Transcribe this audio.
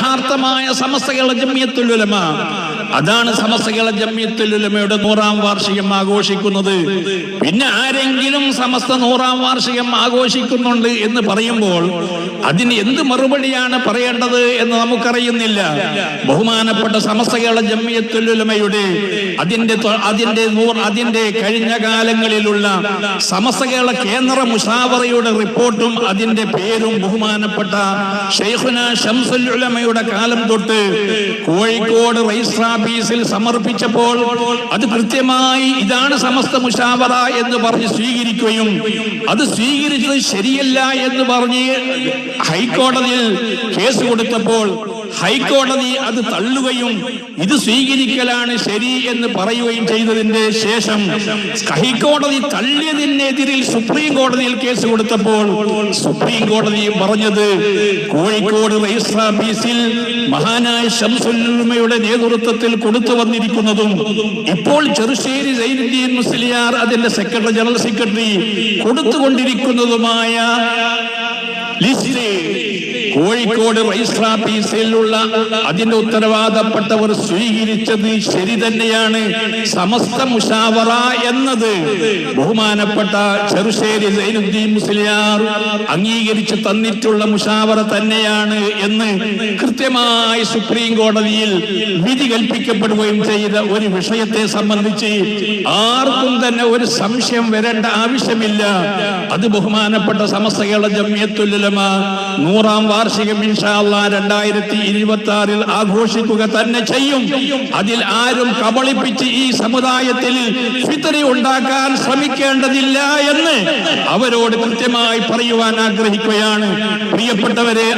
യഥാർത്ഥമായ സമസ്തകളുലമ അതാണ് സമസ്തകള ജമ്മിയത്തുലുലമയുടെ നൂറാം വാർഷികം ആഘോഷിക്കുന്നത്. പിന്നെ ആരെങ്കിലും സമസ്ത നൂറാം വാർഷികം ആഘോഷിക്കുന്നുണ്ട് എന്ന് പറയുമ്പോൾ അതിന് എന്ത് മറുപടിയാണ് പറയേണ്ടത് എന്ന് നമുക്കറിയുന്നില്ല. ബഹുമാനപ്പെട്ട സമസ്തകള ജമ്മിയത്തുലുലമയുടെ അതിന്റെ അതിന്റെ നൂർ അതിന്റെ കഴിഞ്ഞ കാലങ്ങളിലുള്ള സമസ്തകള കേന്ദ്ര മുഷാവറയുടെ റിപ്പോർട്ടും അതിന്റെ പേരും ബഹുമാനപ്പെട്ട ഷംസുൽ ഉലമയുടെ കാലം തൊട്ട് കോഴിക്കോട് രജിസ്റ്റർ ഓഫീസിൽ സമർപ്പിച്ചപ്പോൾ അത് കൃത്യമായി ഇതാണ് സമസ്ത മുഷാവറ എന്ന് പറഞ്ഞ് സ്വീകരിക്കുകയും അത് സ്വീകരിച്ചത് ശരിയല്ല എന്ന് പറഞ്ഞ് ഹൈക്കോടതിയിൽ കേസ് കൊടുത്തപ്പോൾ ഹൈക്കോടതി അത് തള്ളുകയും ഇത് സ്വീകരിക്കലാണ് ശരി എന്ന് പറയുകയും ചെയ്തതിന്റെ ശേഷം ഹൈക്കോടതി തള്ളിയതിനെതിരിൽ സുപ്രീം കോടതിയിൽ കേസ് കൊടുത്തപ്പോൾ സുപ്രീം കോടതി പറഞ്ഞത് കോഴിക്കോട് രജിസ്റ്റർ ഓഫീസിൽ മഹാനായ ഷംസുല്ലുമയുടെ നേതൃത്വത്തിൽ കൊടുത്തു വന്നിരിക്കുന്നതും ഇപ്പോൾ ചെറുശ്ശേരി സൈനുദ്ദീൻ മുസ്ലിയാർ അതിന്റെ സെക്രട്ടറി ജനറൽ സെക്രട്ടറി കൊടുത്തുകൊണ്ടിരിക്കുന്നതുമായ ലിസ്റ്റ് കോഴിക്കോട് രജിസ്റ്റർ ഓഫീസിലുള്ള അതിന്റെ ഉത്തരവാദപ്പെട്ടവർ സ്വീകരിച്ചത് ശരി തന്നെയാണ്. സമസ്ത മുഷാവറ എന്നത് ബഹുമാനപ്പെട്ട ചെറുശ്ശേരി സൈനുദ്ദീൻ മുസ്ലിയാർ അംഗീകരിച്ച് തന്നിട്ടുള്ള മുഷാവറ തന്നെയാണ് എന്ന് കൃത്യമായി സുപ്രീം കോടതിയിൽ വിധി കൽപ്പിക്കപ്പെടുകയും ചെയ്ത ഒരു വിഷയത്തെ സംബന്ധിച്ച് ആർക്കും തന്നെ ഒരു സംശയം വരേണ്ട ആവശ്യമില്ല. അത് ബഹുമാനപ്പെട്ട സമസ്തകളുടെ ജമ്യത്തുല്ലമ നൂറാം വാർഷികം ഇൻഷാല്ല രണ്ടായിരത്തി ഇരുപത്തി ആറിൽ ആഘോഷിക്കുക തന്നെ ചെയ്യും. അതിൽ ആരും കബളിപ്പിച്ച് ഈ സമുദായത്തിൽ ഫിത്തറി ഉണ്ടാക്കാൻ ശ്രമിക്കേണ്ടതില്ല എന്ന് അവരോട് കൃത്യമായി പറയുവാൻ ആഗ്രഹിക്കുകയാണ്. പ്രിയപ്പെട്ടവരെ